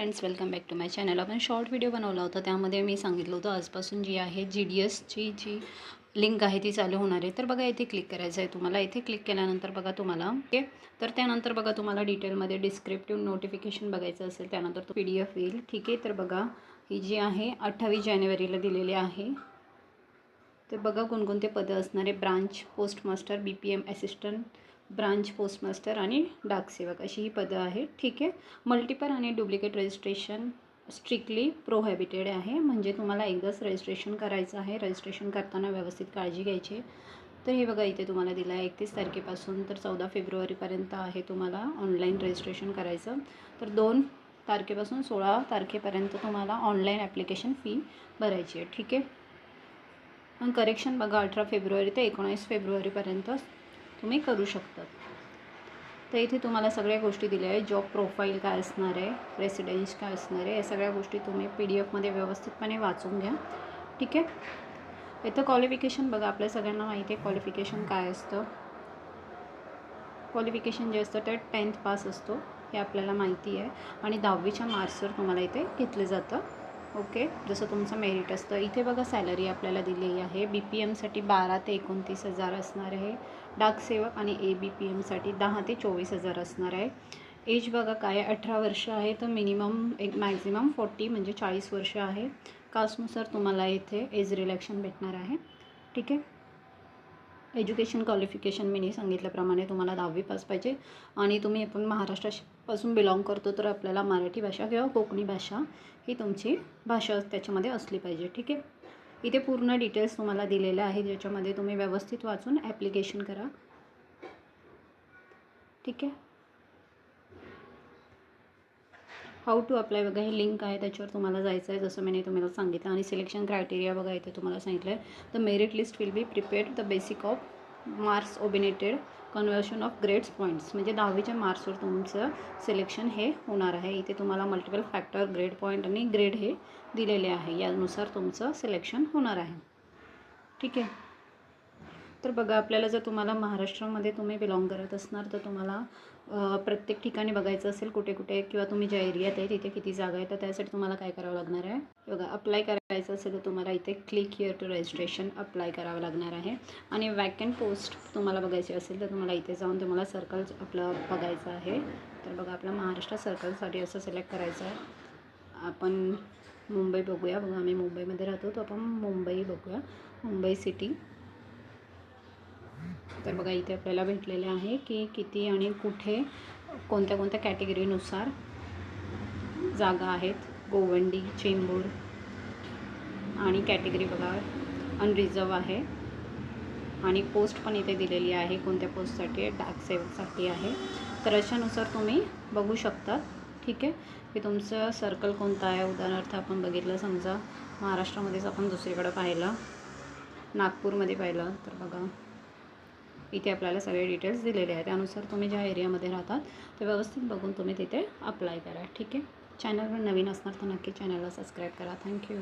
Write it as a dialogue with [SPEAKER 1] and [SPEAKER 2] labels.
[SPEAKER 1] Friends welcome back to my channel आपण short video बनवला होता त्यामध्ये मी सांगितलं होतं आजपासून जी आहे जी डी एसची जी लिंक आहे ती चालू होणार आहे. तर बघा इथे क्लिक करायचं आहे तुम्हाला. इथे क्लिक केल्यानंतर बघा तुम्हाला ओके तर त्यानंतर बघा तुम्हाला डिटेलमध्ये डिस्क्रिप्टिव्ह नोटिफिकेशन बघायचं असेल त्यानंतर तो पी डी एफ येईल. ठीक आहे तर बघा ही जी आहे अठ्ठावीस जानेवारीला दिलेली आहे. तर बघा कोणकोणते पदं असणारे branch post master B P M assistant branch postmaster आणि डाकसेवक अशी ही पदं आहेत. ठीक आहे. मल्टिपल आणि डुप्लिकेट रजिस्ट्रेशन स्ट्रिक्टली प्रोहॅबिटेड आहे. म्हणजे तुम्हाला एकदाच रजिस्ट्रेशन करायचं आहे. रजिस्ट्रेशन करताना व्यवस्थित काळजी घ्यायची. तर हे बघा इथे तुम्हाला दिलं आहे. एकतीस तारखेपासून तर चौदा फेब्रुवारीपर्यंत आहे तुम्हाला ऑनलाईन रजिस्ट्रेशन करायचं. तर दोन तारखेपासून सोळा तारखेपर्यंत तुम्हाला ऑनलाईन ॲप्लिकेशन फी भरायची आहे. ठीक आहे. आणि करेक्शन बघा अठरा फेब्रुवारी ते एकोणीस फेब्रुवारीपर्यंत तुम्ही करू शकतात तर इथे तुम्हाला सगळ्या गोष्टी दिल्या आहे जॉब प्रोफाईल काय असणार आहे? रेसिडेन्स काय असणार आहे? या सगळ्या गोष्टी तुम्ही पी डी एफमध्ये व्यवस्थितपणे वाचून घ्या. ठीक आहे? इथं क्वालिफिकेशन बघा. आपल्या सगळ्यांना माहिती आहे क्वालिफिकेशन काय असतं. क्वालिफिकेशन जे असतं ते टेन्थ पास असतो. हे आपल्याला माहिती आहे. आणि दहावीच्या मार्क्सवर तुम्हाला इथे घेतलं जातं. ओके जसं तुमचं मेरिट असतं. इथे बघा सॅलरी आपल्याला दिलेली आहे. बी पी एमसाठी बारा ते एकोणतीस हजार असणार आहे. डाकसेवक आणि ए बी पी एमसाठी दहा ते चोवीस हजार असणार आहे. एज बघा काय अठरा वर्ष आहे तर मिनिमम एक मॅक्झिमम फोर्टी म्हणजे चाळीस वर्ष आहे. कास्टनुसार तुम्हाला इथे एज रिलॅक्शन भेटणार आहे. ठीक आहे? एज्युकेशन क्वालिफिकेशन मी नाही सांगितल्याप्रमाणे तुम्हाला दहावी पास पाहिजे. आणि तुम्ही आपण महाराष्ट्रापासून बिलॉंग करतो तर आपल्याला मराठी भाषा किंवा कोकणी भाषा ही तुमची भाषा त्याच्यामध्ये असली पाहिजे. ठीक आहे? इथे पूर्ण डिटेल्स तुम्हाला दिलेल्या आहेत ज्याच्यामध्ये तुम्ही व्यवस्थित वाचून ॲप्लिकेशन करा. ठीक आहे? हाऊ टू अप्लाय बघा हे लिंक आहे त्याच्यावर तुम्हाला जायचं आहे जसं मी तुम्हाला सांगितलं. आणि सिलेक्शन क्रायटेरिया बघा इथे तुम्हाला सांगितलं आहे the merit list will be prepared the basic of marks obtained conversion of grades points म्हणजे दहावीच्या मार्क्सवर तुमचं सिलेक्शन हे होणार आहे. इथे तुम्हाला मल्टिपल फॅक्टर ग्रेड पॉईंट आणि ग्रेड हे दिलेले आहे. यानुसार तुमचं सिलेक्शन होणार आहे. ठीक आहे? तर बघा आपल्याला जर तुम्हाला महाराष्ट्रामध्ये तुम्ही बिलॉंग करत असणार तर तुम्हाला प्रत्येक ठिकाणी बघायचं असेल कुठे कुठे किंवा तुम्ही ज्या एरियात आहे तिथे किती जागा आहे तर त्यासाठी तुम्हाला काय करावं लागणार आहे? बघा अप्लाय करायचं असेल तर तुम्हाला इथे click here to registration apply करावं लागणार आहे. आणि वॅकंट पोस्ट तुम्हाला बघायची असेल तर तुम्हाला इथे जाऊन तुम्हाला सर्कल आपलं बघायचं आहे. तर बघा आपला महाराष्ट्र सर्कलसाठी असं सिलेक्ट करायचं आहे. आपण मुंबई बघूया. बघा आम्ही मुंबईमध्ये राहतो तर आपण मुंबई बघूया. मुंबई सिटी तर बघा इथे आपल्याला भेटलेले आहे की किती आणि कुठे कोणत्या कोणत्या कॅटेगरीनुसार जागा आहेत. गोवंडी चेंबूर आणि कॅटेगरी बघा अनरिझर्व आहे. आणि पोस्ट पण इथे दिलेली आहे कोणत्या पोस्टसाठी आहे डाक सेवकसाठी आहे. तर अशानुसार तुम्ही बघू शकता. ठीक आहे? की तुमचं सर्कल कोणतं आहे? उदाहरणार्थ आपण बघितलं समजा महाराष्ट्रामध्येच आपण दुसरीकडं पाहिलं नागपूरमध्ये पाहिलं तर बघा. इथे आपल्याला सगळे डिटेल्स दिलेले आहेत. त्यानुसार तुम्ही ज्या एरियामध्ये राहतात ते व्यवस्थित बघून तुम्ही तिथे अप्लाय करा. ठीक आहे? चॅनलवर नवीन असणार तर नक्की चॅनलला सबस्क्राईब करा. थँक्यू